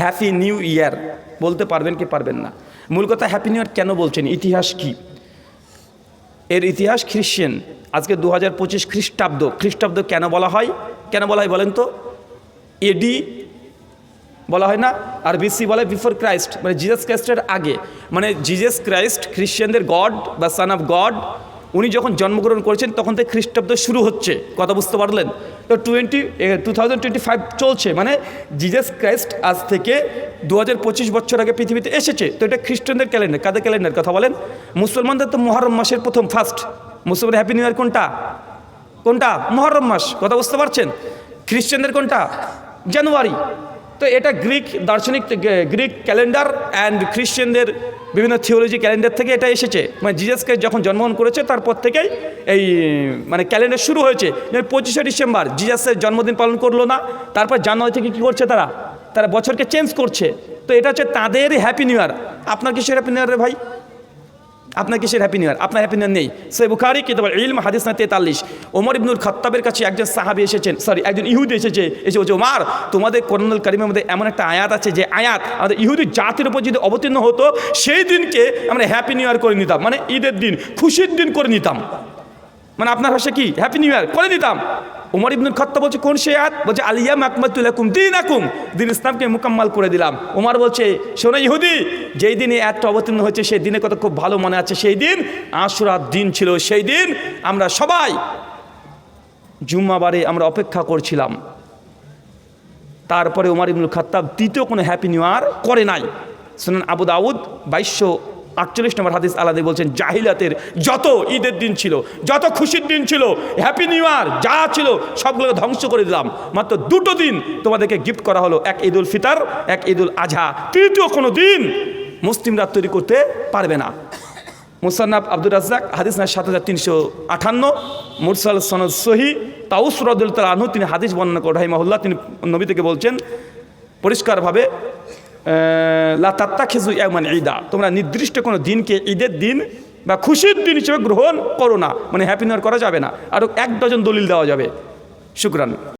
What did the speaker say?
Happy new year বলতে পারবেন কি পারবেন না। মূল কথা হ্যাপি নিউ ইয়ার কেন বলছেন? ইতিহাস কি? এর ইতিহাস খ্রিশ্চান আজকে দু হাজার পঁচিশ খ্রিস্টাব্দ। খ্রিস্টাব্দ কেন বলা হয়? কেন বলা হয় বলেন তো? এডি বলা হয় না? আর বিসি বলে বিফোর ক্রাইস্ট মানে জিজাস ক্রাইস্টের আগে। মানে জিজাস ক্রাইস্ট খ্রিশ্চানদের গড বা সান অফ গড উনি যখন জন্মগ্রহণ করেছেন, তখন থেকে খ্রিস্টাব্দ শুরু হচ্ছে। কথা বুঝতে পারলেন? তো twenty two thousand twenty five চলছে। মানে জিজাস ক্রাইস্ট আজ থেকে দু হাজার পঁচিশ বছর আগে পৃথিবীতে এসেছে। তো এটা খ্রিস্টানদের ক্যালেন্ডার। কাদের ক্যালেন্ডার? কথা বলেন। মুসলমানদের তো মহরম মাসের প্রথম ফার্স্ট মুসলমান হ্যাপি নিউ ইয়ার কোনটা? কোনটা? মহরম মাস। কথা বুঝতে পারছেন? খ্রিস্টানদের কোনটা? জানুয়ারি তো এটা গ্রিক দার্শনিক গ্রিক ক্যালেন্ডার অ্যান্ড খ্রিশ্চানদের বিভিন্ন থিওলজি ক্যালেন্ডার থেকে এটা এসেছে। মানে জিজাসকে যখন জন্মগ্রহণ করেছে, তারপর থেকেই এই মানে ক্যালেন্ডার শুরু হয়েছে। পঁচিশে ডিসেম্বর জিজাসের জন্মদিন পালন করল না, তারপর জানুয়ারি থেকে কী করছে তারা? তারা বছরকে চেঞ্জ করছে। তো এটা হচ্ছে তাদের হ্যাপি নিউ ইয়ার আপনার কিসের হ্যাপি নিউ ইয়ার ভাই? আপনার কিসের হ্যাপি নিউ ইয়ার আপনার হ্যাপি নিউ ইয়ার নেই। সে বুখারি কিতাব ইলম, হাদিস না তেতাল্লিশ ওমর ইবনুল খত্তাবের কাছে একজন সাহাবি এসেছেন সরি একজন ইহুদি এসেছে, এসে বলছে, ওমার, তোমাদের করোনাল কারিমের মধ্যে এমন একটা আয়াত আছে যে আয়াত আমাদের ইহুদি জাতির উপর যদি অবতীর্ণ হতো, সেই দিনকে আমরা হ্যাপি নিউ ইয়ার করে নিতাম মানে ঈদের দিন, খুশির দিন করে নিতাম। মানে আপনার ভাষা কি? হ্যাপি নিউ ইয়ার করে দিতাম। উমর ইবনুল খত্তা বলছে, কোন সে আয়াত বলছে আলিয়া মাকমাতুলাকুম দিন আকুম দিন ইসলামকে মুকাম্মাল করে দিলাম। উমর বলছে, শোনো ইহুদি, যেই দিনে এতটা অবতীর্ণ হয়েছে, সেই দিনে কথা খুব ভালো মনে আছে। সেই দিন আশুরার দিন ছিল, সেই দিন আমরা সবাই জুম্মাবারে আমরা অপেক্ষা করছিলাম। তারপরে উমার ইবনুল খাত্তাব তৃতীয় কোনো হ্যাপি নিউ ইয়ার করে নাই। শুনুন আবু দাউদ বাইশশো আটচল্লিশ নম্বর হাদিস আলাদা বলছেন, জাহিলাতের যত ঈদের দিন ছিল, যত খুশির দিন ছিল হ্যাপি নিউ ইয়ার যা ছিল, সবগুলোকে ধ্বংস করে দিলাম। মাত্র দুটো দিন তোমাদেরকে গিফট করা হলো, এক ঈদুল ফিতর, এক ঈদুল আজহা। তৃতীয় কোনো দিন মুসলিমরা তৈরি করতে পারবে না। মুসান্নাব আব্দুর রাজ্জাক, হাদিস না সাত হাজার তিনশো আঠান্ন, মুরসাল সনদ সহি, তাউস রদুল তাল আনহু, তিনি হাদিস বর্ণনা করে রাহিমাহুল্লাহ, তিনি নবী থেকে বলছেন, পরিষ্কারভাবে লা তাত্তা খেজু মানে ঈদা। তোমরা নির্দিষ্ট কোনো দিনকে ঈদের দিন বা খুশির দিন হিসেবে গ্রহণ করো না। মানে হ্যাপি নিউ করা যাবে না। আরও এক ডজন দলিল দেওয়া যাবে। শুক্রান।